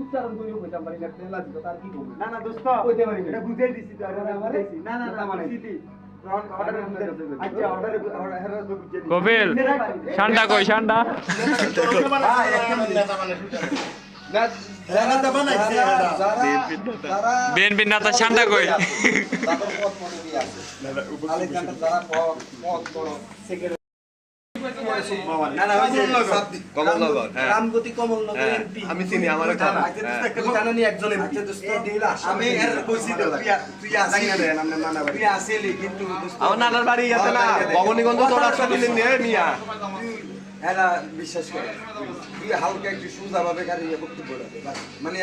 উচ্চারণ করিও কইতাম পারি না তেলা দিত তার কি বলব? না না দোস্ত কইতে পারি না। বুঝাই দিছি তো আরে এটা না না না মানে? বুঝিলি অর্ডারে আচ্ছা অর্ডারে অর্ডারে বুঝাই কপিল ঠান্ডা কই যারা যারা নেতা ঠান্ডা কই? তাদের পথ মনে আছে। আলেকজান্ডার যারা পথ পথ আমি চিনি। হ্যাঁ। জানানি একজন। এমপি আমি আসিলি তুই আসিলি কিন্তু দোস্ত আমার নানার বাড়ি আছে না। ভবনীগঞ্জ চৌরাস্তা দিলেন নিয়ে মিয়া। এরা বিশ্বাস করে। তুই হালকা একটু সুজা ভাবে গাড়ি বক্তব্য রাখে। মানে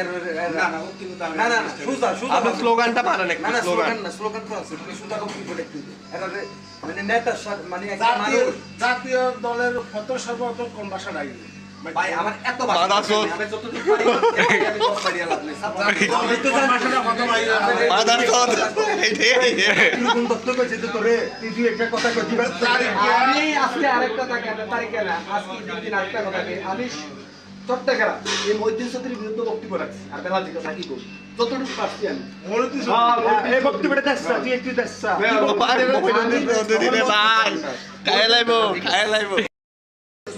না না সুজা সুজা আপনি স্লোগানটা পারেন না না স্লোগান। না স্লোগান তো আছে। তুই সুজা বক্তব্য এরা মানে নেতার মানে একটা জাতীয় মানুষ জাতীয় দলের ফটো সর্বপ্রথম কোন ভাষা নাই। ভাই আমার এত। আমি চট্টগ্রাম এই মহিউদ্দিন চৌধুরীর বিরুদ্ধে বক্তব্য রাখছি আর বেলা দিকে থাকি যতটুকু পারছি আমি। এই বক্তব্যটা দাসা তুই একটু লাইবো লাইবো।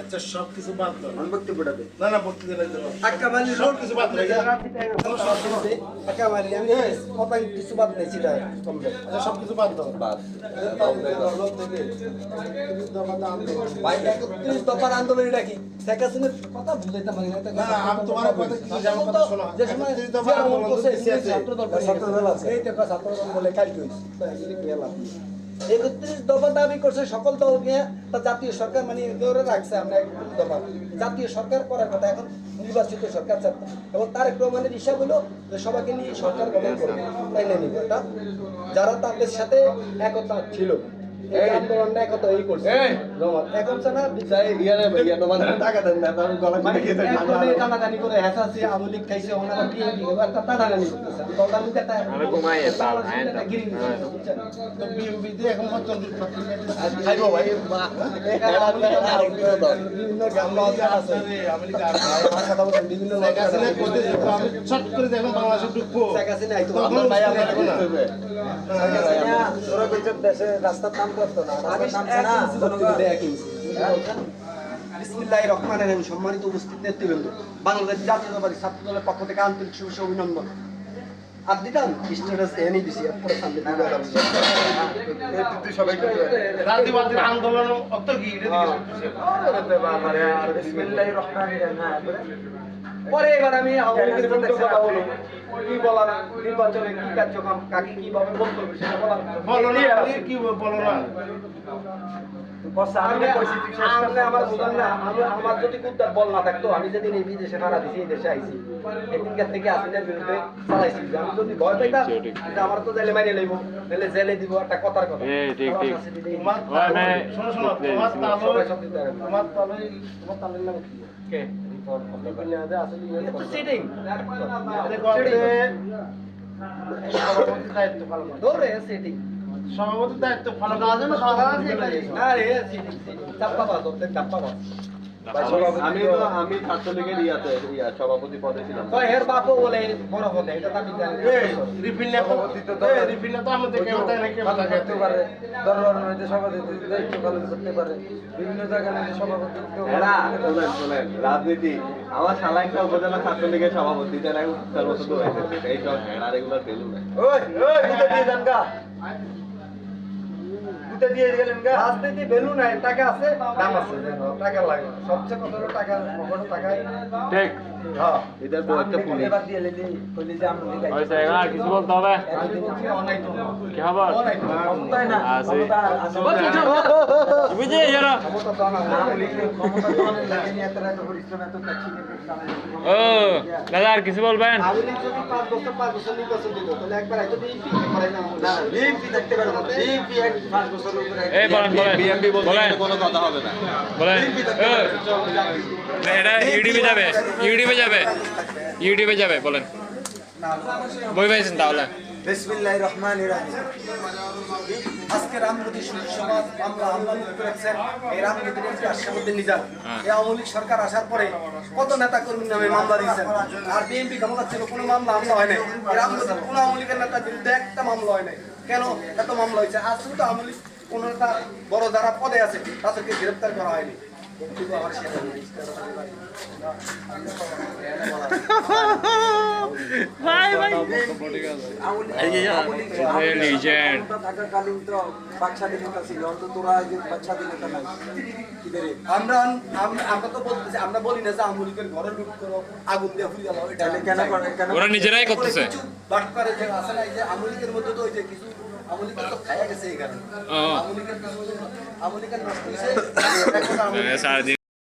আচ্ছা সব কিছু বাদ দাও। আমি বক্তব্যটা দেই না না বক্তৃতা দিতে দাও আক্কা মালি সব কিছু বাদ দাও। আক্কা মালি আমি কথা কিছু বাদ নেই সেটা কম দেয় আচ্ছা সব কিছু বাদ দাও। ভাই একত্রিশ দফার আন্দোলন এটা কি? শেখ হাসিনার কথা বুঝাইতে পারি না না, আমি তোমার কথা কিছু যেমন কথা শোনো। যে সময় দফার আন্দোলন করছে, করছে, এই ছাত্রদল আছে। এই দেখো ছাত্রদল বলে কালকে হইছে। একত্রিশ দফা দাবি করছে সকল দলকে বা জাতীয় সরকার মানে ধরে রাখছে আমরা একত্রিশ দফা। জাতীয় সরকার করার কথা, এখন নির্বাচিত সরকার চাচ্ছে। এবং তার প্রমাণের হিসাব হলো যে সবাইকে নিয়ে সরকার গঠন করবে। তাই না নিবে যারা তাদের সাথে একতা ছিল। এই আন্দোলনটা একতা এই করছে এখন না এখন এই টানাটানি করে হেসাছি, আওয়ামী খাইছে, ওনারা PNP এবার তা টানাটানি করতেছে। দলটার মধ্যে একটা- বাংলাদেশের একটা গিরিং দিচ্ছে, বুঝছেন? তো বিএমপি দিয়ে এখন পর্যন্ত খাইবো ভাই। এখানে আওয়ামী লীগ আর আরেকটা দল। বিভিন্ন লজ্জা আছে। আমার কথা বলেন, বিভিন্ন লজ্জা আছে। আমি চট করে দেখুন বাংলাদেশে ঢুকবো শেখ হাসিনা আইতো। তখন ভাই আমার না। তোরা কইছ দেশে রাস্তার নাম রহিম। সম্মানিত উপস্থিত নেতৃবৃন্দ বাংলাদেশ জাতীয়তাবাদী ছাত্র দলের পক্ষ থেকে আন্তরিক শুভেচ্ছা অভিনন্দন আর দিতাম স্ট্যাটাস এনে দিছি এরপরে সামনে আন্দোলন অত কি হ্যাঁ পরে এবার আমি আওয়ামী লীগের কথা বলো কি বলার নির্বাচনে কি কার্যক্রম কাকে কীভাবে বলতে হবে সেটা বলার। বলো না কি বলো না? আমার যদি কুত্তার বল না থাকতো আমি যেদিন এই বিদেশে ভাড়া দিছি এই দেশে আইছি এদিনকার থেকে আসিনের বিরুদ্ধে চালাইছি আমি যদি ভয় পাইতাম আমার তো জেলে মারিয়ে লইব নাহলে জেলে দিব একটা কথার কথা ঠিক, ঠিক। তোমার শোনো শোনো তোমার পারে। তোমার তালই তোমার তালের নাম কি কে? এটা সভাপতির দায়িত্ব। ধরে। আমি তো আমি ছাত্রলীগের ইয়াতে সভাপতি পদে ছিলাম। কয়, এর বাপও বলে বড় পদে, এটা আমি জানি না। রিফিল তো রিফিল তো আমাদের কেউ দেয় না কথা করতে পারে। দরবার মধ্যে সভাপতি দায়িত্ব পালন করতে পারে। বিভিন্ন জায়গায় মধ্যে সভাপতি এরা শোনেন শোনেন রাজনীতি। আমার শালা একটা উপজেলা ছাত্রলীগের সভাপতি যারা চার বছর তো এই সব হেড়া রেগুলার ফেলু না ওই ওই দিয়ে দেন গা দিয়ে গেলেন গা। রাজনীতি ভ্যালু নাই টাকা আছে দাম আছে টাকা লাগে। সবচেয়ে কথা হলো টাকা কখনো টাকা। ঠিক। হ্যাঁ এটার বউ একটা পুলিশ। এবার দিয়ে লেদি কইলি যে আমরা দিলাই হয়েছে এখন আর কিছু বলতে হবে? কি খবর? ক্ষমতায় না আছে। এত কাছে ও দাদা আর কিছু বলবেন? এই বলেন বলেন। বলেন। এটা ইউটিউবে যাবে। ইউটিউবে যাবে। ইউটিউবে যাবে বলেন। বই পাইছেন তাহলে? আজকে রামগতি সমাজ করেছেন এই আশাবুদ্দিন নিজাম। হ্যাঁ। এই আওয়ামী লীগ সরকার আসার পরে কত নেতা কর্মীর নামে মামলা দিয়েছেন? আর বিএনপি ক্ষমতা ছিল কোনো মামলা আমলা হয় নাই। রামগতির কোনো আওয়ামী লীগের নেতার বিরুদ্ধে একটা মামলা হয় নাই। কেন এত মামলা হয়েছে? আজ তো আওয়ামী লীগ কোনো বড় যারা পদে আছে তাদেরকে গ্রেপ্তার করা হয়নি। কিন্তু আমার সেটা নেই। লিজেন্ড থাকাকালীন তো বাচ্চা দিনটা ছিল অন্তত তোরা যে বাচ্চা দিনটা নাই কি রে আমরা আমরা তো বলতেছি আমরা বলি না যে ঘরে লুট করো আগুন দিয়ে ফুরিয়ে দাও এটা কেন করে কেন ওরা নিজেরাই করতেছে কিছু বাটপারে যে আছে না এই যে মধ্যে তো ওই যে কিছু আওয়ামী লীগের তো খায়া গেছে এই কারণে